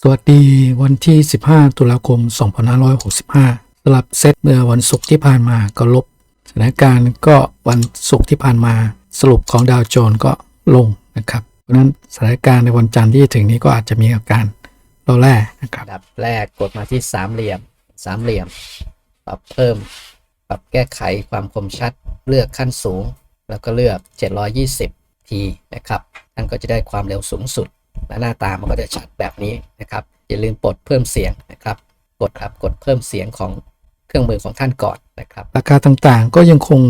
สวัสดีวันที่ 15 ตุลาคม 2565สำหรับเซตเมื่อวันศุกร์ที่ผ่านมาก็ลบสถานการณ์ก็วันศุกร์ที่ผ่านมาสรุปของดาวโจนก็ลงนะครับ เพราะฉะนั้นสถานการณ์ในวันจันทร์ที่ถึงนี้ก็อาจจะมีอาการโลแร่นะครับดับแรกกดมาที่สามเหลี่ยมสามเหลี่ยม ปรับเพิ่ม ปรับแก้ไขความคมชัดเลือกขั้นสูง แล้วก็เลือก 720 ทีนะครับท่านก็จะได้ความเร็วสูงสุด และหน้าตามันก็จะชัดแบบนี้นะครับ อย่าลืมปลดเพิ่มเสียงนะครับ กดครับกดเพิ่มเสียงของเครื่องมือของท่านก่อนนะครับราคาต่างๆก็ยังคง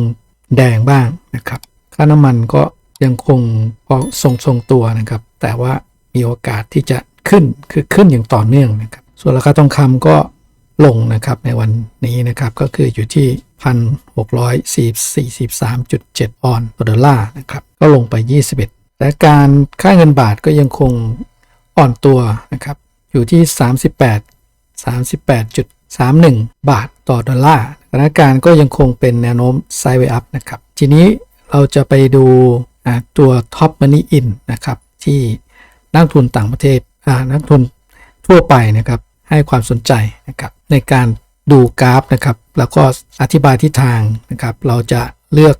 แดงบ้างนะครับ ค่าน้ำมันก็ยังคงพอทรงทรงๆตัวนะครับ แต่ว่ามีโอกาสที่จะขึ้นคือขึ้นอย่างต่อเนื่องนะครับ ส่วนราคาทองคำก็ลงนะครับในวันนี้นะครับก็คืออยู่ที่1,643.7ออนซ์ต่อดอลลาร์นะครับก็ลงไป21 แต่การค่าเงินบาทก็ยังคงอ่อนตัวนะครับ อยู่ที่ 38 38.31 บาทต่อดอลลาร์สถานการณ์ก็ยังคงเป็นแนวโน้มไซด์เวย์อัพนะครับ ทีนี้เราจะไปดูตัว Top Money In นะครับ ที่นักทุนต่างประเทศนักทุนทั่วไปนะครับ ให้ความสนใจนะครับ ในการดูกราฟนะครับ แล้วก็อธิบายทิศทางนะครับ เราจะเลือก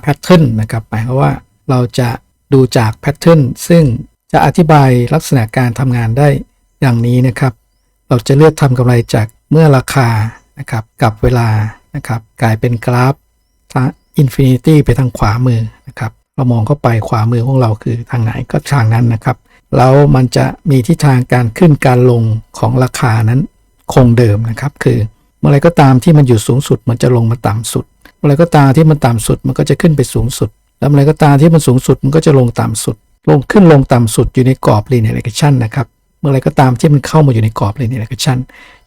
แพทเทิร์นนะครับหมายความว่าเราจะ ดูจากแพทเทิร์นซึ่งจะอธิบายลักษณะการทำงานได้อย่างนี้นะครับ เราจะเลือกทำกำไรจากเมื่อราคานะครับกับเวลานะครับ กลายเป็นกราฟทางอินฟินิตี้ไปทางขวามือนะครับ เรามองเข้าไปขวามือของเราคือทางไหนก็ทางนั้นนะครับ แล้วมันจะมีทิศทางการขึ้นการลงของราคานั้นคงเดิมนะครับ คือเมื่อไรก็ตามที่มันอยู่สูงสุด มันจะลงมาต่ำสุด เมื่อไรก็ตามที่มันต่ำสุด มันก็จะขึ้นไปสูงสุด แล้วเมื่อไรก็ตามที่มันสูงสุดมันก็จะลงต่ำสุด ลงขึ้นลงต่ำสุดอยู่ในกรอบ linear regression นะครับเมื่อไรก็ตามที่มันเข้ามาอยู่ในกรอบ linear regression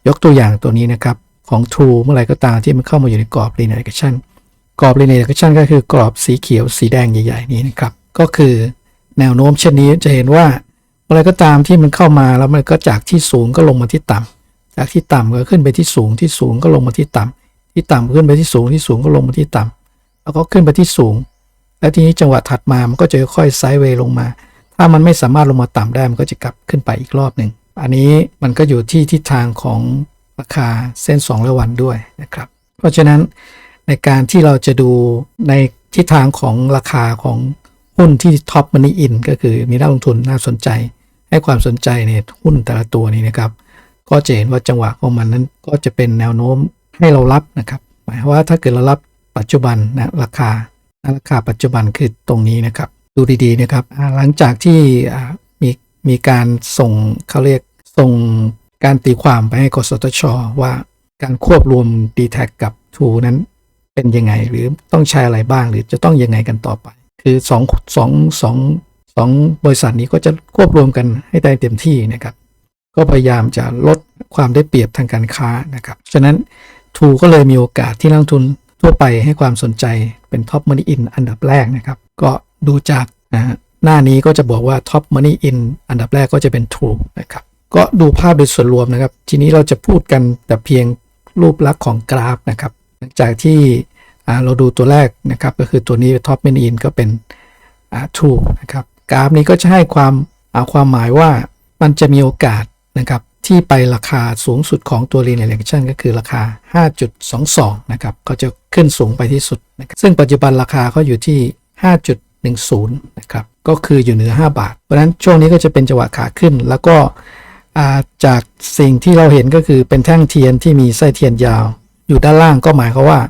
ยกตัวอย่างตัวนี้นะครับของ True เมื่อไรก็ตามที่มันเข้ามาอยู่ในกรอบ linear regression กรอบ linear regression ก็คือกรอบสีเขียวสีแดงใหญ่ๆนี้นะครับก็คือแนวโน้มเช่นนี้จะเห็นว่าเมื่อไรก็ตามที่มันเข้ามาแล้วมันก็จากที่สูงก็ลงมาที่ต่ำจากที่ต่ำก็ขึ้นไปที่สูงที่สูงก็ลงมาที่ต่ำที่ต่ำขึ้นไปที่สูงที่สูงก็ลงมาที่ต่ำแล้วก็ขึ้นไปที่สูง แล้วทีนี้จังหวะถัดมามันก็จะค่อยไซด์เวย์ลงมา ถ้ามันไม่สามารถลงมาต่ำได้มันก็จะกลับขึ้นไปอีกรอบหนึ่ง อันนี้มันก็อยู่ที่ทิศทางของราคาเส้น2และวันด้วยนะครับ เพราะฉะนั้นในการที่เราจะดูในทิศทางของราคาของหุ้นที่ท็อปมันนี่อินก็คือมีนักลงทุนน่าสนใจ ให้ความสนใจในหุ้นแต่ละตัวนี้นะครับ ก็จะเห็นว่าจังหวะของมันนั้นก็จะเป็นแนวโน้มให้เรารับนะครับ หมายว่าถ้าเกิดเรารับปัจจุบันนะราคา ราคาปัจจุบันคือตรงนี้นะครับ ดูดีๆนะครับหลังจากที่มีมีการส่งเขาเรียกส่งการตีความไปให้กสทช ว่าการควบรวม d t แทกับ t ูนั้นเป็นยังไง หรือต้องใช้อะไรบ้างหรือจะต้องยังไงกันต่อไป คือ2องสองสองสองบริษัทนี้ก็จะควบรวมกันให้ได้เต็มที่นะครับ ก็พยายามจะลดความได้เปรียบทางการค้านะครับ ฉะนั้นทูก็เลยมีโอกาสที่นักทุน ทั่วไปให้ความสนใจเป็นท็อปมันนี่อินอันดับแรกนะครับ ก็ดูจากนะฮะหน้านี้ก็จะบอกว่าท็อปมันนี่อินอันดับแรกก็จะเป็นทูนะครับ ก็ดูภาพโดยส่วนรวมนะครับ ทีนี้เราจะพูดกันแต่เพียงรูปลักษณ์ของกราฟนะครับ หลังจากที่เราดูตัวแรกนะครับ ก็คือตัวนี้ท็อปมันนี่อินก็เป็นอ่าถูนะครับ กราฟนี้ก็จะให้ความอ่าความหมายว่ามันจะมีโอกาสนะครับ ที่ไปราคาสูงสุดของตัว linear regression ก็คือราคา 5.22 นะครับ ก็จะขึ้นสูงไปที่สุดนะครับซึ่งปัจจุบันราคาเขาอยู่ที่ 5.10 นะครับ ก็คืออยู่เหนือ 5 บาท เพราะฉะนั้นช่วงนี้ก็จะเป็นจังหวะขาขึ้น แล้วก็จากสิ่งที่เราเห็นก็คือเป็นแท่งเทียนที่มีไส้เทียนยาว อยู่ด้านล่างก็หมายความว่า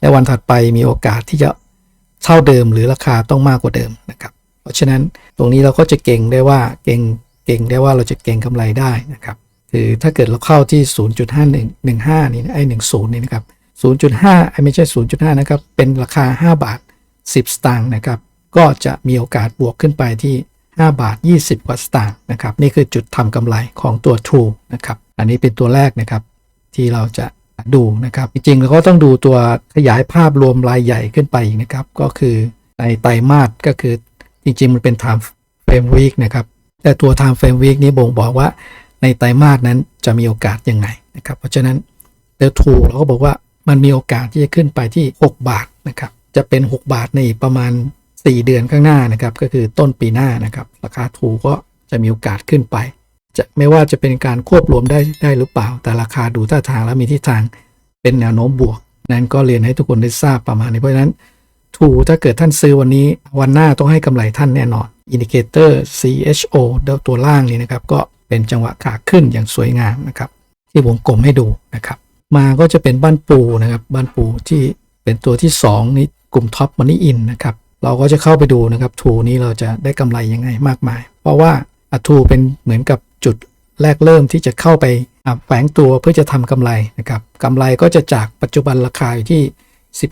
ในวันถัดไปมีโอกาสที่จะเท่าเดิมหรือราคาต้องมากกว่าเดิมนะครับ เพราะฉะนั้นตรงนี้เราก็จะเก่งได้ว่าเก่งเก่งได้ว่าเราจะเก่งกำไรได้นะครับ คือถ้าเกิดเราเข้าที่ 0.5115 นี่ไอ้10 นี่นะครับ 0.5ไอ้ไม่ใช่ 0.5 นะครับ เป็นราคา 5 บาท 10 สตางค์นะครับ ก็จะมีโอกาสบวกขึ้นไปที่ 5 บาท 20 กว่าสตางค์นะครับ นี่คือจุดทำกำไรของตัว True นะครับ อันนี้เป็นตัวแรกนะครับ ที่เราจะดูนะครับ จริงๆเราก็ต้องดูตัวขยายภาพรวมรายใหญ่ขึ้นไปอีกนะครับ ก็คือในไตรมาสก็คือจริงๆ มันเป็น time frame week นะครับ แต่ตัว time frame week นี้บ่งบอกว่า ในไตรมาสนั้นจะมีโอกาสยังไงนะครับเพราะฉะนั้นเดลทูเราก็บอกว่ามันมีโอกาสที่จะขึ้นไปที่ 6 บาทนะครับจะเป็น 6 บาทในประมาณ 4 เดือนข้างหน้านะครับก็คือต้นปีหน้านะครับราคาทูก็จะมีโอกาสขึ้นไป จะไม่ว่าจะเป็นการควบรวมได้ได้หรือเปล่า แต่ราคาดูท่าทางแล้วมีทิศทางเป็นแนวโน้มบวก นั้นก็เรียนให้ทุกคนได้ทราบประมาณนี้เพราะฉะนั้นถูถ้าเกิดท่านซื้อวันนี้วันหน้าต้องให้กำไรท่านแน่นอนอินดิเคเตอร์ CHO ตัวล่างนี้นะครับ ก็ เป็นจังหวะขาขึ้นอย่างสวยงามนะครับ ที่วงกลมให้ดูนะครับ มาก็จะเป็นบ้านปูนะครับ บ้านปูที่เป็นตัวที่ 2 นี้กลุ่มท็อปมันนี่อินนะครับ เราก็จะเข้าไปดูนะครับทูนี้เราจะได้กำไรยังไงมากมาย เพราะว่าอัทูเป็นเหมือนกับจุดแรกเริ่มที่จะเข้าไปแฝงตัวเพื่อจะทำกำไรนะครับกำไรก็จะจากปัจจุบันราคาอยู่ที่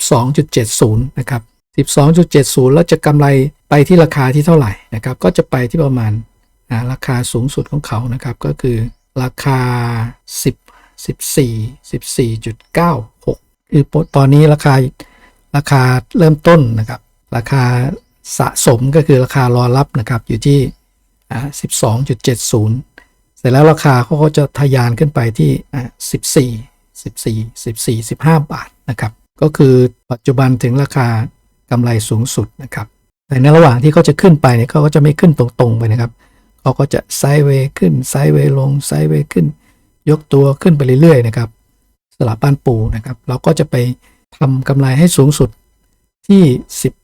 12.70 นะครับ 12.70 แล้วจะกำไรไปที่ราคาที่เท่าไหร่นะครับ ก็จะไปที่ประมาณ อ่าราคาสูงสุดของเขานะครับก็คือราคา 10 14 14.96 คือตอนนี้ราคาราคาเริ่มต้นนะครับ ราคาสะสมก็คือราคารอรับนะครับอยู่ที่อ่า12.70 เสร็จแล้วราคาเขาก็จะทะยานขึ้นไปที่อ่า14 14 14 15 บาทนะครับ ก็คือปัจจุบันถึงราคากำไรสูงสุดนะครับ แต่ในระหว่างที่เขาจะขึ้นไปเนี่ยเขาก็จะไม่ขึ้นตรงๆไปนะครับ เขาก็จะไซด์เวย์ขึ้นไซด์เวย์ลงไซด์เวย์ขึ้น ยกตัวขึ้นไปเรื่อยๆนะครับสลับบ้านปูนะครับ เราก็จะไปทำกำไรให้สูงสุดที่ 10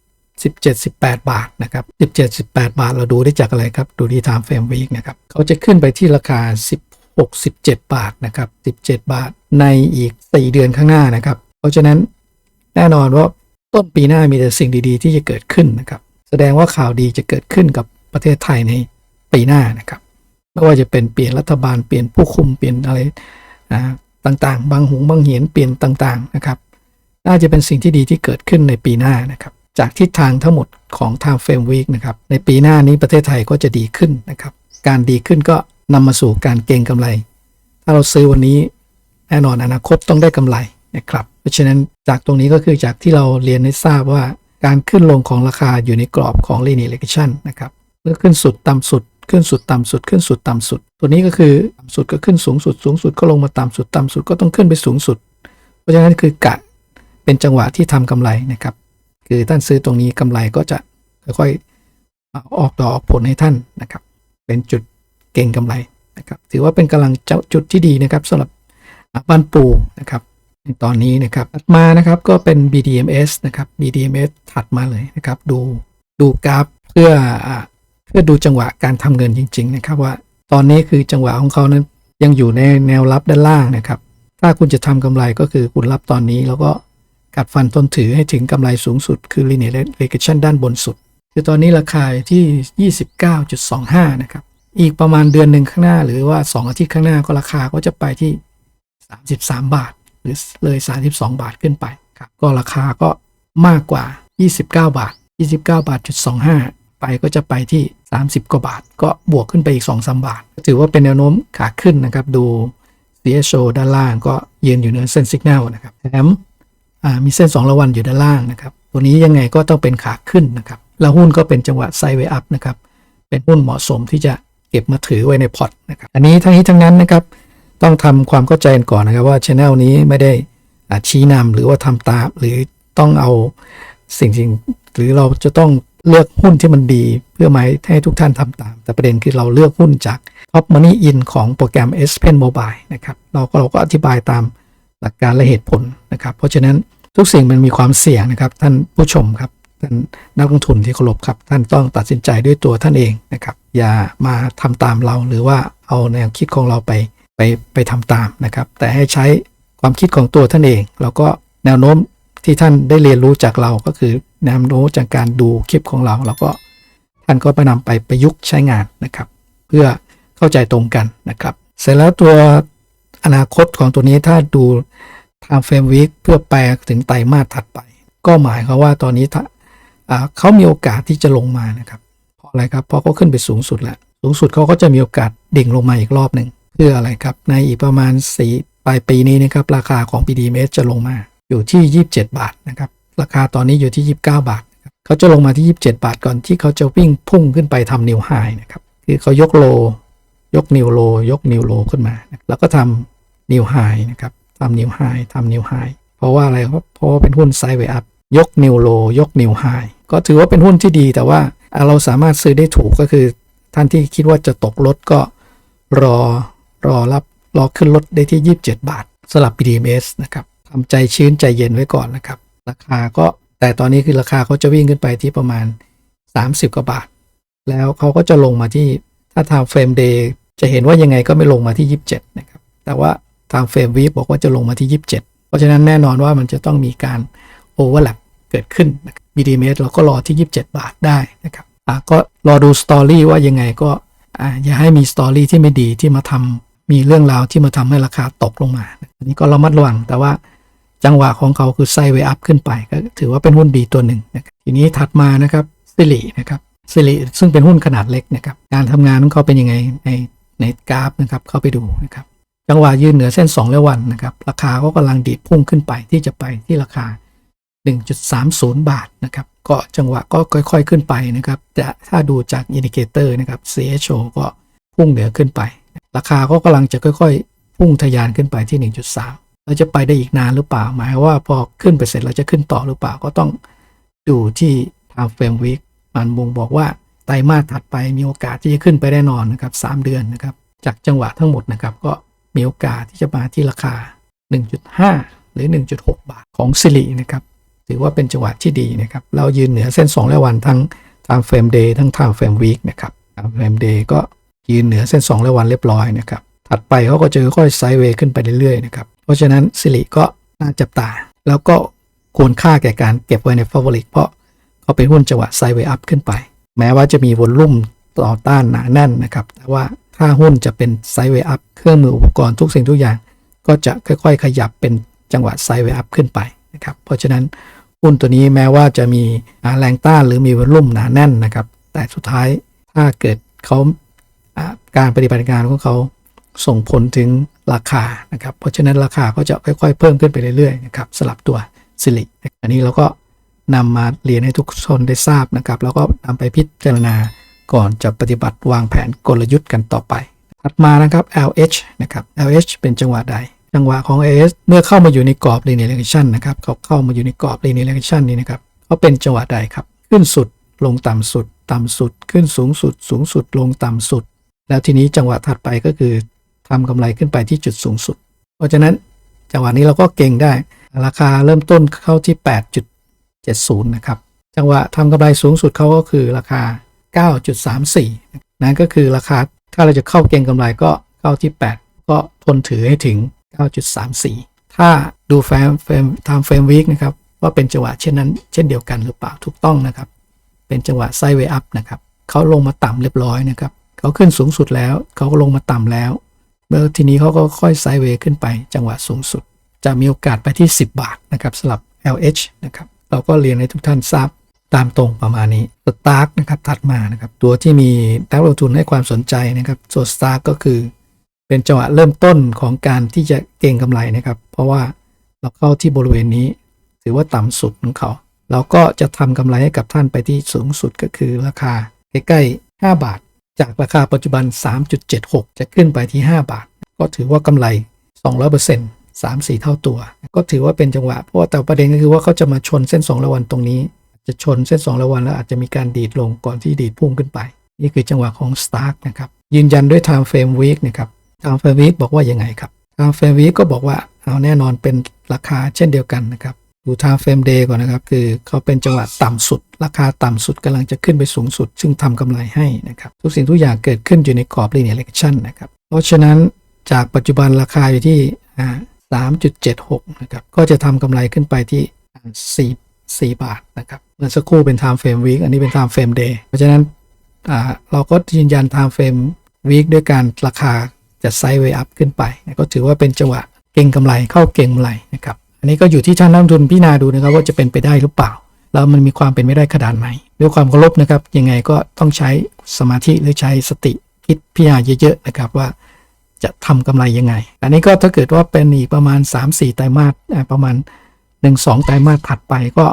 17 18 บาทนะครับ17 18 บาทเราดูได้จากอะไรครับ ดูที่ time frame week นะครับเขาจะขึ้นไปที่ราคา 16 17 บาทนะครับ17 บาทในอีก 4 เดือนข้างหน้านะครับ เพราะฉะนั้นแน่นอนว่าต้นปีหน้ามีแต่สิ่งดีๆ ที่จะเกิดขึ้นนะครับ แสดงว่าข่าวดีจะเกิดขึ้นกับประเทศไทยใน ปีหน้านะครับไม่ว่าจะเป็นเปลี่ยนรัฐบาลเปลี่ยนผู้คุมเปลี่ยนอะไรต่างๆ บางหงบางเหียนเปลี่ยนต่างๆนะครับ น่าจะเป็นสิ่งที่ดีที่เกิดขึ้นในปีหน้านะครับ จากทิศทางทั้งหมดของ Time Frame Week นะครับ ในปีหน้านี้ประเทศไทยก็จะดีขึ้นนะครับ การดีขึ้นก็นำมาสู่การเก็งกำไร ถ้าเราซื้อวันนี้แน่นอนอนาคตต้องได้กำไรนะครับ เพราะฉะนั้นจากตรงนี้ก็คือจากที่เราเรียนให้ทราบว่าการขึ้นลงของราคาอยู่ในกรอบของ linear regression นะครับ เมื่อขึ้นสุดต่ำสุด ขึ้นสุดต่ำสุดขึ้นสุดต่ำสุด ตัวนี้ก็คือต่ำสุดก็ขึ้นสูงสุด สูงสุดก็ลงมาต่ำสุดต่ำสุดก็ต้องขึ้นไปสูงสุด เพราะฉะนั้นคือกะเป็นจังหวะที่ทำกำไรนะครับ คือท่านซื้อตรงนี้กำไรก็จะค่อยๆออกดอกออกผลให้ท่านนะครับ เป็นจุดเก่งกำไรนะครับ ถือว่าเป็นกำลังจุดที่ดีนะครับสำหรับบ้านปูนะครับในตอนนี้นะครับถัดมานะครับก็เป็น BDMs นะครับ BDMs ถัดมาเลยนะครับ ดูดูกราฟเพื่อ เพื่อดูจังหวะการทำเงินจริง ๆ นะครับ ว่าตอนนี้คือจังหวะของเขานั้นยังอยู่ในแนวรับด้านล่างนะครับ ถ้าคุณจะทำกำไรก็คือคุณรับตอนนี้ แล้วก็กัดฟันต้นถือให้ถึงกำไรสูงสุด คือ linear regression ด้านบนสุด คือตอนนี้ราคาอยู่ที่ 29.25 นะครับ อีกประมาณเดือนหนึ่งข้างหน้า หรือว่า 2 อาทิตย์ข้างหน้าก็ราคาก็จะไปที่ 33 บาท หรือเลย 32 บาทขึ้นไปครับก็ราคาก็มากกว่า 29 บาท 29 บาทจุด25 ไปก็จะไปที่ 30 กว่าบาท ก็บวกขึ้นไปอีก2-3บาท ถือว่าเป็นแนวโน้มขาขึ้นนะครับ ดู CSO ด้านล่างก็ยืนอยู่เหนือเส้นสัญญาณนะครับแถมมีเส้น 2 ระวันอยู่ด้านล่างนะครับ ตัวนี้ยังไงก็ต้องเป็นขาขึ้นนะครับ แล้วหุ้นก็เป็นจังหวะไซด์เวอัพนะครับ เป็นหุ้นเหมาะสมที่จะเก็บมาถือไว้ในพอร์ตนะครับ อันนี้ทั้งนี้ทั้งนั้นนะครับ ต้องทำความเข้าใจกันก่อนนะครับว่าช anel นี้ไม่ได้ชี้นำหรือว่าทำตามหรือต้องเอาสิ่งสิ่งหรือเราจะต้อง เลือกหุ้นที่มันดีเพื่อมาให้ทุกท่านทำตาม แต่ประเด็นคือเราเลือกหุ้นจาก Top Money In ของโปรแกรม S Pen Mobile นะครับเราก็เราก็อธิบายตามหลักการและเหตุผลนะครับ เพราะฉะนั้นทุกสิ่งมันมีความเสี่ยงนะครับ ท่านผู้ชมครับท่านนักลงทุนที่เคารพครับ ท่านต้องตัดสินใจด้วยตัวท่านเองนะครับ อย่ามาทำตามเราหรือว่าเอาแนวคิดของเราไปไปไปทำตามนะครับ แต่ให้ใช้ความคิดของตัวท่านเอง แล้วก็แนวโน้มที่ท่านได้เรียนรู้จากเราก็คือ นวโน้มจากการดูคลิปของเราแล้วก็ท่านก็ไปนำไปประยุกต์ใช้งานนะครับ เพื่อเข้าใจตรงกันนะครับ เสร็จแล้วตัวอนาคตของตัวนี้ถ้าดู time frame week เพื่อแปลถึงไตรมาสถัดไป ก็หมายความว่าตอนนี้ถ้าเขามีโอกาสที่จะลงมานะครับเพราะอะไรครับเพราะเขาขึ้นไปสูงสุดแล้ว สูงสุดเขาก็จะมีโอกาสดิ่งลงมาอีกรอบหนึ่งเพื่ออะไรครับ ในอีกประมาณสี่ปลายปีนี้นะครับราคาของ PDMS จะลงมาอยู่ที่ 27 บาทนะครับ ราคาตอนนี้อยู่ที่ 29 บาทเขาจะลงมาที่ 27 บาทก่อนที่เขาจะวิ่งพุ่งขึ้นไปทำนิวไฮนะครับคือเขายกโล ยกนิวโล ยกนิวโลขึ้นมา แล้วก็ทำนิวไฮนะครับทำนิวไฮทำนิวไฮเพราะว่าอะไรครับเพราะว่าเป็นหุ้นไซด์เวอัพยกนิวโลยกนิวไฮก็ถือว่าเป็นหุ้นที่ดีแต่ว่าเราสามารถซื้อได้ถูกก็คือ ท่านที่คิดว่าจะตกรถก็รอรอรับรอขึ้นรถได้ที่ 27 บาทสลับ BDMs นะครับทำใจชื้นใจเย็นไว้ก่อนนะครับ ราคาก็แต่ตอนนี้คือราคาเขาจะวิ่งขึ้นไปที่ประมาณ 30 กว่าบาท แล้วเขาก็จะลงมาที่ถ้าทางเฟรมเดย์จะเห็นว่ายังไงก็ไม่ลงมาที่ 27 นะครับ แต่ว่าทางเฟรมวีบอกว่าจะลงมาที่ 27 เพราะฉะนั้นแน่นอนว่ามันจะต้องมีการโอเวอร์แลปเกิดขึ้นนะครับ BDMs เราก็รอที่ 27 บาทได้นะครับอะก็รอดูสตอรี่ว่ายังไงก็อะอย่าให้มีสตอรี่ที่ไม่ดีที่มาทำมีเรื่องราวที่มาทำให้ราคาตกลงมา อันนี้ก็ระมัดระวังแต่ว่า จังหวะของเขาคือไซเวอัพขึ้นไป ก็ถือว่าเป็นหุ้นดีตัวหนึ่งนะครับทีนี้ถัดมานะครับซิลินะครับซิลิซึ่งเป็นหุ้นขนาดเล็กนะครับการทำงานของเขาเป็นยังไงในในกราฟนะครับเข้าไปดูนะครับจังหวะยืนเหนือเส้น 2 และวันนะครับราคาก็กำลังดีดพุ่งขึ้นไปที่จะไปที่ราคา 1.30 บาทนะครับก็จังหวะก็ค่อย ๆขึ้นไปนะครับจะถ้าดูจากอินดิเคเตอร์นะครับ CHO ก็พุ่งเหนือขึ้นไป ราคาก็กำลังจะค่อย ๆ พุ่งทะยานขึ้นไปที่ 1.3 แล้วจะไปได้อีกนานหรือเปล่า หมายว่าพอขึ้นไปเสร็จเราจะขึ้นต่อหรือเปล่าก็ต้องดูที่ time frame week มันบ่งบอกว่าไตรมาสถัดไปมีโอกาสที่จะขึ้นไปแน่นอนนะครับ3เดือนนะครับ จากจังหวะทั้งหมดนะครับ ก็มีโอกาสที่จะมาที่ราคา 1.5 หรือ 1.6 บาทของสิรินะครับ ถือว่าเป็นจังหวะที่ดีนะครับ เรายืนเหนือเส้น2และวันทั้ง time frame day ทั้ง time frame week นะครับ time frame day ก็ยืนเหนือเส้น2และวันเรียบร้อยนะครับ ถัดไปเขาก็จะค่อยไซด์เวย์ขึ้นไปเรื่อยๆนะครับ เพราะฉะนั้นสิริก็น่าจับตา แล้วก็ควรค่าแก่การเก็บไว้ใน f a v o r i t เพราะเขาเป็นหุ้นจังหวะไซเวอัพขึ้นไป แม้ว่าจะมีวอลลุ่มต่อต้านหนาแน่นนะครับ แต่ว่าถ้าหุ้นจะเป็นไซเวอัพเครื่องมืออุปกรณ์ทุกสิ่งทุกอย่าง ก็จะค่อยๆ ขยับเป็นจังหวะไซเวอัพขึ้นไปนะครับ เพราะฉะนั้นหุ้นตัวนี้แม้ว่าจะมีแรงต้านหรือมีวอลลุ่มหนาแน่นนะครับ แต่สุดท้ายถ้าเกิดเขาอ่าการปฏิบัติงานของเขาส่งผลถึง ราคานะครับ เพราะฉะนั้นราคาก็จะค่อยๆ เพิ่มขึ้นไปเรื่อยๆนะครับสลับตัวสิริอันนี้เราก็นำมาเรียนให้ทุกคนได้ทราบนะครับ แล้วก็นำไปพิจารณาก่อนจะปฏิบัติวางแผนกลยุทธ์กันต่อไป ถัดมานะครับ LH นะครับ LH เป็นจังหวะใด จังหวะของ LH เมื่อเข้ามาอยู่ในกรอบ linear regression นะครับเขาเข้ามาอยู่ในกรอบ linear regression นี้นะครับเขาเป็นจังหวะใดครับ ขึ้นสุดลงต่ำสุด ต่ำสุด ขึ้นสูงสุด สูงสุดลงต่ำสุด แล้วทีนี้จังหวะถัดไปก็คือ ทำกำไรขึ้นไปที่จุดสูงสุด เพราะฉะนั้นจังหวะนี้เราก็เก่งได้ ราคาเริ่มต้นเข้าที่ 8.70 นะครับ จังหวะทำกำไรสูงสุดเขาก็คือราคา 9.34 นั่นก็คือราคาถ้าเราจะเข้าเก็งกำไรก็เข้าที่ 8 ก็ทนถือให้ถึง 9.34 ถ้าดูแฟมเฟรมทำเฟรมวีคนะครับว่าเป็นจังหวะเช่นนั้น เช่นเดียวกันหรือเปล่าถูกต้องนะครับ เป็นจังหวะไซด์เวย์อัพนะครับเขาลงมาต่ำเรียบร้อยนะครับเขาขึ้นสูงสุดแล้วเขาก็ลงมาต่ำแล้ว เมื่อทีนี้เขาก็ค่อยไซด์เวย์ขึ้นไปจังหวะสูงสุด จะมีโอกาสไปที่ 10 บาทนะครับสำหรับ LH นะครับเราก็เรียนให้ทุกท่านทราบตามตรงประมาณนี้สตาร์กนะครับถัดมานะครับตัวที่มีนักลงทุนให้ความสนใจนะครับส่วนสตาร์กก็คือ เป็นจังหวะเริ่มต้นของการที่จะเก็งกำไรนะครับ เพราะว่าเราเข้าที่บริเวณนี้ ถือว่าต่ำสุดของเขาเราก็จะทำกำไรให้กับท่านไปที่สูงสุดก็คือราคาใกล้ๆ5บาท จากราคาปัจจุบัน 3.76 จะขึ้นไปที่ 5 บาท ก็ถือว่ากำไร 200% 3 4 เท่าตัว ก็ถือว่าเป็นจังหวะ เพราะว่าแต่ประเด็นก็คือว่าเขาจะมาชนเส้น2ระวันตรงนี้ จะชนเส้น2ระวันแล้วอาจจะมีการดีดลงก่อนที่ดีดพุ่งขึ้นไป นี่คือจังหวะของ Stark นะครับ ยืนยันด้วย Time Frame Week นะครับ Time Frame Week บอกว่ายังไงครับ Time Frame Week ก็บอกว่าเอาแน่นอนเป็นราคาเช่นเดียวกันนะครับ ดู time frame day ก่อนนะครับ คือเขาเป็นจังหวะต่ำสุด ราคาต่ำสุดกำลังจะขึ้นไปสูงสุด ซึ่งทำกำไรให้นะครับ ทุกสิ่งทุกอย่างเกิดขึ้นอยู่ในกรอบ linear regression นะครับ เพราะฉะนั้นจากปัจจุบันราคาอยู่ที่ 3.76 นะครับ ก็จะทำกำไรขึ้นไปที่ 4 4 บาทนะครับเมื่อสักครู่เป็น time frame week อันนี้เป็น time frame day เพราะฉะนั้นเราก็ยืนยัน time frame week ด้วยการราคาจะไซด์เวย์อัพขึ้นไป ก็ถือว่าเป็นจังหวะเก่งกำไรเข้าเก่งกำไรนะครับ อันนี้ก็อยู่ที่ท่านนักลงทุนพิจารณาดูนะครับว่าจะเป็นไปได้หรือเปล่า แล้วมันมีความเป็นไม่ได้ขนาดไหนด้วยความเคารพนะครับยังไงก็ต้องใช้สมาธิหรือใช้สติคิดพิจารณาเยอะๆนะครับว่าจะทำกำไรยังไง อันนี้ก็ถ้าเกิดว่าเป็นอีกประมาณ 3-4 ไตรมาสประมาณ 1-2 ไตรมาสถัดไปก็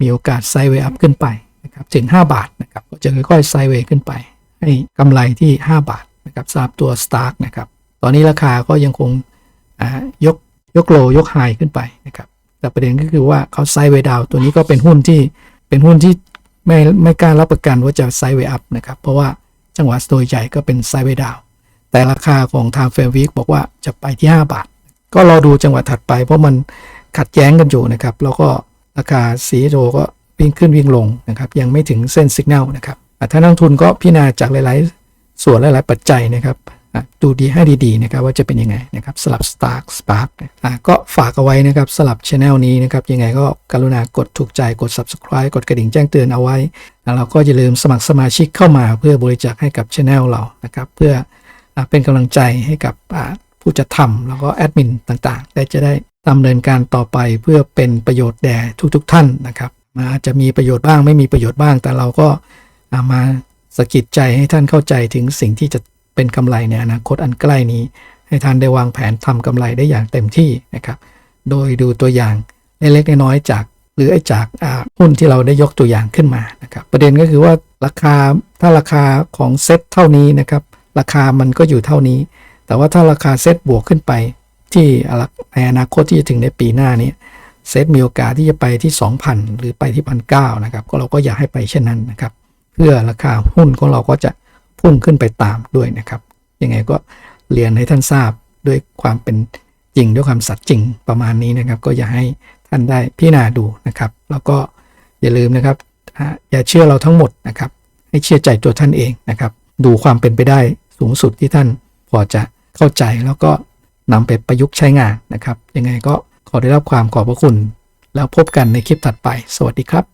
มีโอกาสไซเวย์อัพขึ้นไปนะครับถึง 5 บาทนะครับก็จะค่อยๆไซเวย์ขึ้นไป ให้กำไรที่ 5 บาทนะครับสำหรับตัว Stark นะครับตอนนี้ราคาก็ยังคงอ่ายก ยกโลยกไฮขึ้นไปนะครับ แต่ประเด็นก็คือว่าเขาไซด์เวดาวตัวนี้ก็เป็นหุ้นที่เป็นหุ้นที่ไม่ไม่กล้ารับประกันว่าจะไซด์เวอัพนะครับ เพราะว่าจังหวะโดยใหญ่ก็เป็นไซด์เวดาวแต่ราคาของ Time Frame Week บอกว่าจะไปที่ 5 บาท ก็รอดูจังหวะถัดไป เพราะมันขัดแย้งกันอยู่นะครับ แล้วก็ราคาสีโดก็วิ่งขึ้นวิ่งลงนะครับ ยังไม่ถึงเส้นสัญญาณนะครับอ่ถ้านักทุนก็พิจารณาจากหลาย ๆ ส่วนหลาย ๆ ปัจจัยนะครับ ดูดีให้ดีๆนะครับว่าจะเป็นยังไงนะครับสลับ Stark Spark อะก็ฝากเอาไว้นะครับสลับช anel นี้นะครับยังไงก็กรุณากดถูกใจกด subscribe กดกระดิ่งแจ้งเตือนเอาไว้แล้วเราก็อย่าลืมสมัครสมาชิกเข้ามาเพื่อบริจาคให้กับช anel เรานะครับเพื่ออเป็นกำลังใจให้กับผู้จัดทำแล้วก็แอดมินต่างๆ ได้จะได้ดำเนินการต่อไปเพื่อเป็นประโยชน์แด่ทุกๆ ท่านนะครับอาจจะมีประโยชน์บ้างไม่มีประโยชน์บ้าง แต่เราก็มาสะกิดใจให้ท่านเข้าใจถึงสิ่งที่จะ เป็นกำไรในอนาคตอันใกล้นี้ ให้ท่านได้วางแผนทำกำไรได้อย่างเต็มที่นะครับ โดยดูตัวอย่างเล็กๆน้อยๆจาก หรือไอ้จากหุ้นที่เราได้ยกตัวอย่างขึ้นมานะครับประเด็นก็คือว่าราคาถ้าราคาของเซ็ตเท่านี้นะครับราคามันก็อยู่เท่านี้ แต่ว่าถ้าราคาเซ็ตบวกขึ้นไป ที่ในอนาคตที่จะถึงในปีหน้านี้เซ็ตมีโอกาสที่จะไปที่ 2,000 หรือไปที่พันเนะครับ ก็เราก็อยากให้ไปเช่นนั้นนะครับ เพื่อราคาหุ้นของเราก็จะ พุ่งขึ้นไปตามด้วยนะครับ ยังไงก็เรียนให้ท่านทราบด้วยความเป็นจริงด้วยความสัตย์จริงประมาณนี้นะครับ ก็อยากให้ท่านได้พิจารณาดูนะครับ แล้วก็อย่าลืมนะครับอ่าอย่าเชื่อเราทั้งหมดนะครับ ให้เชื่อใจตัวท่านเองนะครับ ดูความเป็นไปได้สูงสุดที่ท่านพอจะเข้าใจแล้วก็นำไปประยุกต์ใช้งานนะครับ ยังไงก็ขอได้รับความขอบพระคุณ แล้วพบกันในคลิปถัดไป สวัสดีครับ